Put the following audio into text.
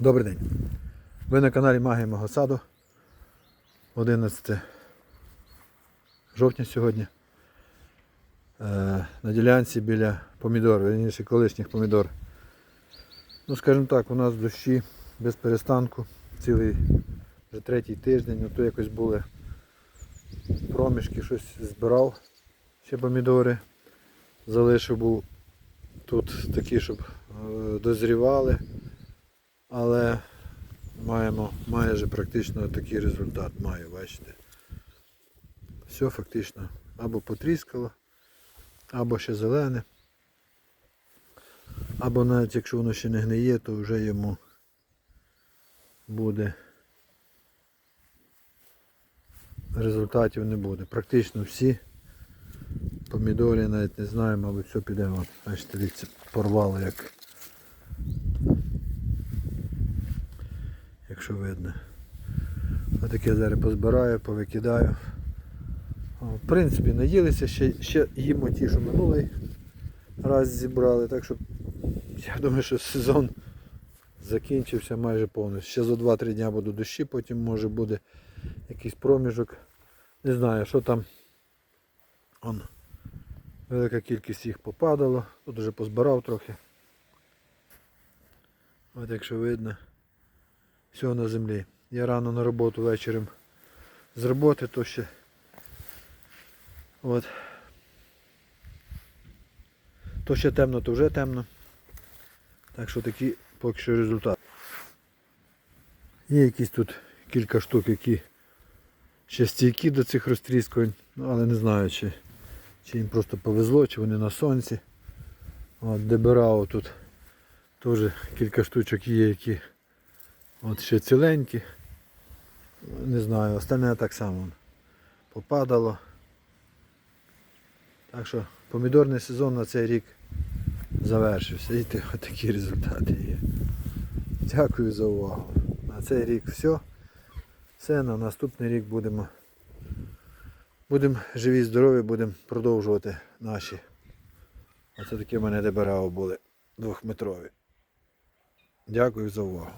Добрий день. Ви на каналі Магія мого саду. 11 жовтня сьогодні. Е, на ділянці біля помідор, верніше колишніх помідор. Ну, скажімо так, у нас дощі без перестанку. Цілий вже третій тиждень, ну то якось були проміжки, щось збирав ще помідори. Залишив був тут такі, щоб е, дозрівали. Але маємо майже практично такий результат маю, бачите. Все фактично або потріскало, або ще зелене. Або навіть якщо воно ще не гниє, то вже йому буде результатів не буде. Практично всі помідори навіть не знаю, мабуть, все піде. Бачите, дивіться, порвало як. Якщо видно. Отаке зараз позбираю, повикидаю. В принципі, наїлися, ще, ще їмо ті, що минулий раз зібрали. Так що я думаю, що сезон закінчився майже повністю. Ще за 2-3 дня буду дощі, потім може буде якийсь проміжок. Не знаю, що там. Он, велика кількість їх попадало. Тут вже позбирав трохи. От якщо видно, все на землі. Я рано на роботу вечором з роботи, то ще от. То ще темно, то вже темно. Так що такі поки що результати. Є якісь тут кілька штук, які ще стійкі до цих розтріскувань, ну, але не знаю, чи, чи їм просто повезло, чи вони на сонці. От Деберао тут теж кілька штучок є, які от ще ціленькі. Не знаю, остальне так само попадало. Так що помідорний сезон на цей рік завершився. І такі результати є. Дякую за увагу. На цей рік все. Все, на наступний рік будемо будемо живі, здорові, будемо продовжувати наші. Оце такі в мене деберао були двохметрові. Дякую за увагу.